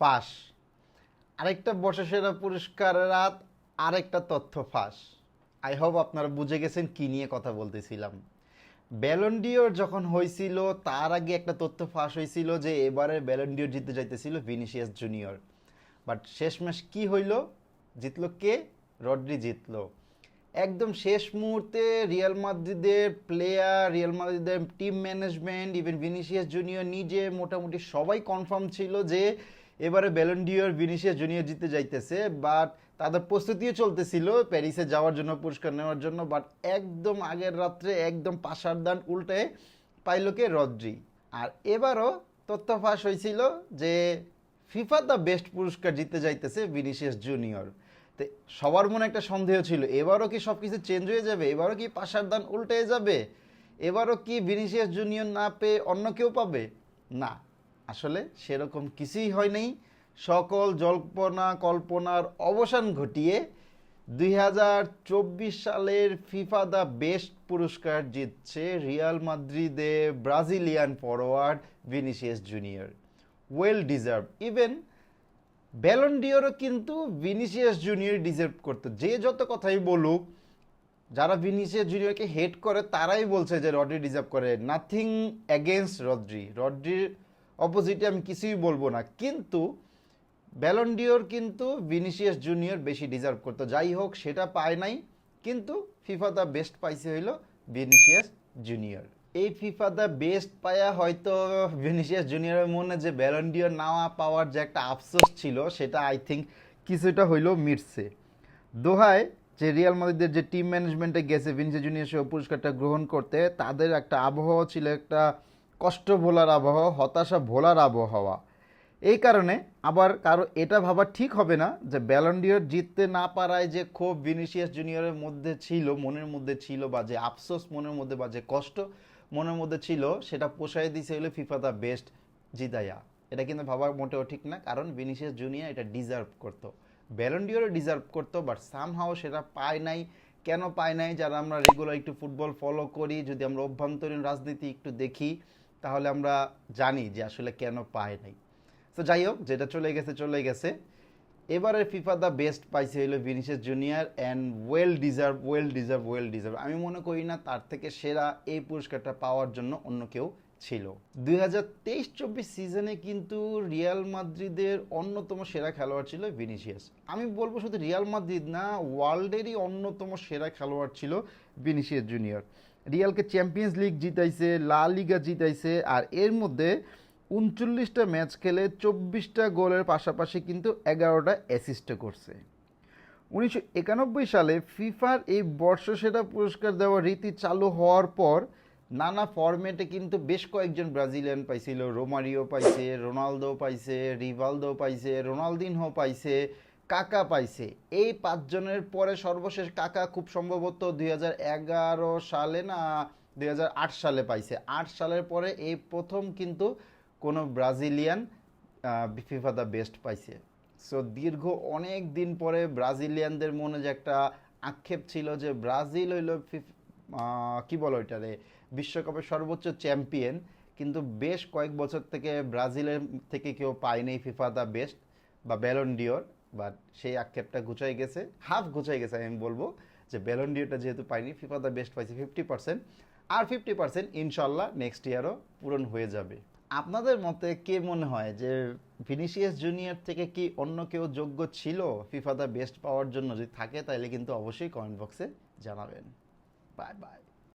ফাঁস। আরেকটা বর্ষসেরা পুরস্কার রাত, আরেকটা তথ্য ফাঁস। আই হোপ আপনারা বুঝে গেছেন কি নিয়ে কথা বলতেছিলাম। ব্যালন্ডিওর যখন হয়েছিল তার আগে একটা তথ্য ফাঁস হয়েছিল যে এবারে ব্যালন্ডিওর জিততে যাইতেছিল ভিনিসিয়াস জুনিয়র বাট শেষমেশ কি হইল? জিতলো কে? রড্রি জিতলো। একদম শেষ মুহূর্তে রিয়াল মাদ্রিদের প্লেয়ার রিয়াল মাদ্রিদের team management even Vinicius Junior নিজে মোটামুটি সবাই কনফার্ম ছিল যে এবারে ব্যালন্ডিওর ভিনিসিয়াস জুনিয়র জিতে যাইতেছে বাট তাদের প্রস্তুতিও চলতেছিল প্যারিসে যাওয়ার জন্য, পুরস্কার নেওয়ার জন্য বাট একদম আগের রাত্রে একদম পাশার দান উল্টে পাইল কে রদ্রি। আর এবারও তথ্য ফাঁস হয়েছিল যে ফিফা দ্য বেস্ট পুরস্কার জিতে যাইতেছে ভিনিসিয়াস জুনিয়র তো সবার মনে একটা সন্দেহ ছিল, এবারও কি সব কিছু চেঞ্জ হয়ে যাবে? এবারও কি পাশার দান উল্টে যাবে? এবারও কি ভিনিসিয়াস জুনিয়র না পেয়ে অন্য কেউ পাবে? না। আসলে সেরকম কিছুই হয় নাই সকল জল্পনা, কল্পনার অবসান ঘটিয়ে দুই হাজার চব্বিশ সালের ফিফা দ্য বেস্ট পুরস্কার জিতছে Real মাদ্রিদে Brazilian forward Vinicius Junior. Well deserve even ব্যালন্ডিওরও কিন্তু ভিনিসিয়াস জুনিয়র ডিজার্ভ করতো। যে যত কথাই বলুক, যারা ভিনিসিয়াস জুনিয়রকে হেট করে, তারাই বলছে যে রড্রি ডিজার্ভ করে। Nothing against Rodri. রড্রির অপোজিটে আমি কিছুই বলব না। কিন্তু ব্যালন্ডিওর কিন্তু ভিনিসিয়াস জুনিয়র বেশি ডিজার্ভ করতো। যাই হোক, সেটা পায় নাই। কিন্তু ফিফা দ্য বেস্ট পাইছে হইল ভিনিসিয়াস জুনিয়র এই ফিফা দ্য বেস্ট পায়া হয়তো ভিনিসিয়াস জুনিয়রের মনে যে ব্যালন্ডিওর নাওয়া পাওয়ার যে একটা আফসোস ছিল, সেটা আই থিঙ্ক কিছুটা হইল মিটছে। দোহায় যে রিয়াল মাদ্রিদের যে টিম ম্যানেজমেন্টে গেছে ভিনিসিয়াস জুনিয়র সহ পুরস্কারটা গ্রহণ করতে, তাদের একটা আবহাওয়া ছিল একটা কষ্ট ভোলার আবহাওয়া, হতাশা ভোলার আবহাওয়া। এই কারণে আবার কারও এটা ভাবা ঠিক হবে না যে ব্যালন্ডিয়র জিততে না পারায় যে ক্ষোভ ভিনিসিয়াস জুনিয়রের মধ্যে ছিল, মনের মধ্যে ছিল বা যে আফসোস মনের মধ্যে বা যে কষ্ট মনের মধ্যে ছিল, সেটা পোষায় দিছে হলো ফিফা দ্য বেস্ট জিতাইয়া এটা কিন্তু ভাবা মোটেও ঠিক না, কারণ ভিনিসিয়াস জুনিয়র এটা ডিজার্ভ করতো। ব্যালন্ডিওরও ডিজার্ভ করতো বাট সামহাও সেটা পায় নাই। কেন পায় নাই? যারা আমরা রেগুলার একটু ফুটবল ফলো করি, যদি আমরা অভ্যন্তরীণ রাজনীতি একটু দেখি তাহলে আমরা জানি যে আসলে কেন পায় নাই। তো যাই হোক, যেটা চলে গেছে চলে গেছে। এবারে ফিফা দ্য বেস্ট পাইছে হলো Vinicius Junior and well deserve well deserve well deserve আমি মনে করি না তার থেকে সেরা এই পুরস্কারটা পাওয়ার জন্য অন্য কেউ ছিল। দুই হাজার তেইশ চব্বিশ সিজনে কিন্তু রিয়াল মাদ্রিদের অন্যতম সেরা খেলোয়াড় ছিল ভিনিসিয়াস আমি বলব শুধু রিয়াল মাদ্রিদ না ওয়ার্ল্ডেরই অন্যতম সেরা খেলোয়াড় ছিল ভিনিসিয়াস জুনিয়র রিয়ালকে চ্যাম্পিয়ন্স লিগ জিতাইছে, লা লিগা জিতাইছে, আর এর মধ্যে উনচল্লিশটা ম্যাচ খেলে চব্বিশটা গোলের পাশাপাশি কিন্তু এগারোটা অ্যাসিস্টও করছে। উনিশশো একানব্বই সালে ফিফার এই বর্ষসেরা পুরস্কার দেওয়ার রীতি চালু হওয়ার পর নানা ফরম্যাটে কিন্তু বেশ কয়েকজন ব্রাজিলিয়ান পাইছিল, রোমারিও পাইছে রোনালদো পাইছে রিভালদো পাইছে রোনালদিনহো পাইছে কাকা পাইছে। এই পাঁচজনের পরে সর্বশেষ কাকা খুব সম্ভবত দুই হাজার এগারো সালে না দুই হাজার আট সালে পাইছে। আট সালের পরে এই প্রথম কিন্তু কোনো ব্রাজিলিয়ান ফিফা দ্য বেস্ট পাইছে। সো দীর্ঘ অনেক দিন পরে ব্রাজিলিয়ানদের মনে যে একটা আক্ষেপ ছিল যে ব্রাজিল হইল কি বলো এটারে বিশ্বকাপের সর্বোচ্চ চ্যাম্পিয়ন। কিন্তু বেশ কয়েক বছর থেকে ব্রাজিলের থেকে কেউ পায়নি ফিফা দ্য বেস্ট বা ব্যালন্ডিওর বাট সেই আক্ষেপটা গুছাই গেছে হাফ গুছাই গেছে আমি বলব যে ব্যালন্ডিওরটা যেহেতু পাইনি ফিফা দ্য বেস্ট পাইছে ফিফটি পার্সেন্ট আর ফিফটি পার্সেন্ট ইনশাল্লাহ নেক্সট ইয়ারও পূরণ হয়ে যাবে। আপনাদের মতে কে মনে হয় যে ভিনিসিয়াস জুনিয়র থেকে কি অন্য কেউ যোগ্য ছিল ফিফা দ্য বেস্ট পাওয়ার জন্য? যদি থাকে তাহলে কিন্তু অবশ্যই কমেন্ট বক্সে জানাবেন। Bye bye